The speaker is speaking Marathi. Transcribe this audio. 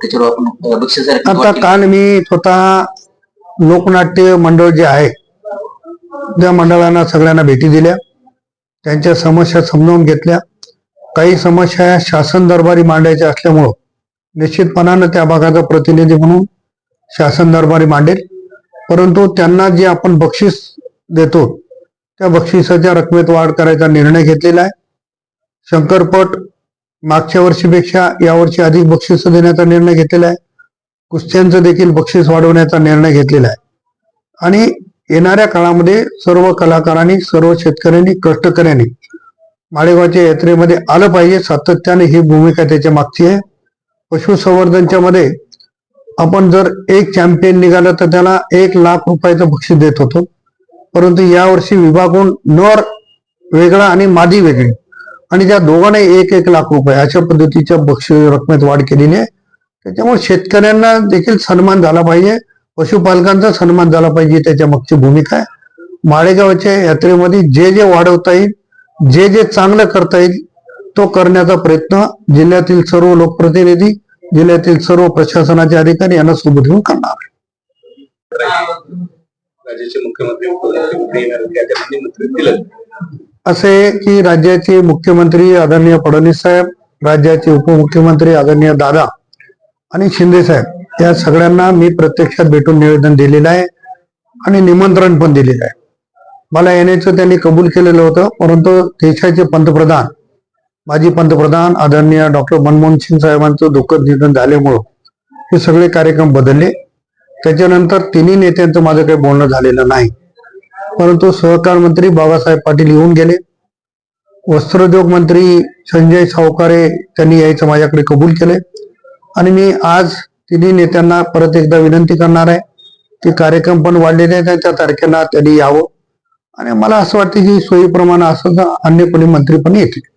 त्याच्यावर आपण बक्षीस आता काल मी स्वतः लोकनाट्य मंडळ जे आहे त्या मंडळांना सगळ्यांना भेटी दिल्या. त्यांच्या समस्या समजावून घेतल्या. काही समस्या शासन दरबारी मांडायच्या असल्यामुळं निश्चितपणानं त्या भागाचा प्रतिनिधी म्हणून शासन दरबारी मांडेल. परंतु त्यांना जे आपण बक्षीस देतो त्या बक्षिसाच्या रकमेत वाढ करायचा निर्णय घेतलेला आहे. शंकरपट मागच्या वर्षीपेक्षा यावर्षी अधिक बक्षीस देण्याचा निर्णय घेतलेला आहे. कुस्त्यांचं देखील बक्षीस वाढवण्याचा निर्णय घेतलेला आहे. आणि येणाऱ्या काळामध्ये सर्व कलाकारांनी सर्व शेतकऱ्यांनी कष्टकऱ्यांनी माळेगावच्या यात्रेमध्ये आलं पाहिजे. सातत्याने ही भूमिका त्याच्या मागची आहे. पशुसंवर्धनच्या मध्ये आपण जर एक चॅम्पियन निघाला तर त्याला एक लाख रुपयाचं बक्षीस देत होतो. परंतु यावर्षी विभागून नर वेगळा आणि मादी वेगळी. आणि त्या दोघांनाही एक एक लाख रुपये अशा पद्धतीच्या बक्षीस रकमेत वाढ केलेली आहे. त्याच्यामुळे शेतकऱ्यांना देखील सन्मान झाला पाहिजे. पशुपालकांचा सन्मान झाला पाहिजे त्याच्या मागची भूमिका आहे. माळेगावच्या यात्रेमध्ये जे जे वाढवता येईल जे जे चांगलं करता येईल तो करण्याचा प्रयत्न जिल्ह्यातील सर्व लोकप्रतिनिधी जिल्ह्यातील सर्व प्रशासनाचे अधिकारी यांना सोबत घेऊन करणार राज्याचे मुख्यमंत्री असे आहे की राज्याचे मुख्यमंत्री आदरणीय फडणवीस साहेब राज्याचे उपमुख्यमंत्री आदरणीय दादा आणि शिंदे साहेब या सगळ्यांना मी प्रत्यक्षात भेटून निवेदन दिलेलं आहे आणि निमंत्रण पण दिलेलं आहे. मला येण्याचं त्यांनी कबूल केलेलं होतं परंतु देशाचे पंतप्रधान माजी पंतप्रधान आदरणीय डॉक्टर मनमोहन सिंग साहेबांचं दुःखद निधन झाल्यामुळं हे सगळे कार्यक्रम बदलले. त्याच्यानंतर तिन्ही नेत्यांचं माझं काही बोलणं झालेलं नाही. परंतु सहकार मंत्री बाबासाहेब पाटील येऊन गेले. वस्त्रोद्योग मंत्री संजय सावकारे त्यांनी यायचं माझ्याकडे कबूल केले आणि मी आज तिन्ही नेत्यांना परत एकदा विनंती करणार आहे की कार्यक्रम पण वाढलेले आहेत आणि त्या तारखेला त्यांनी यावं. आणि मला असं वाटतं की सोयीप्रमाणे असं अन्य कोणी मंत्री पण येतील.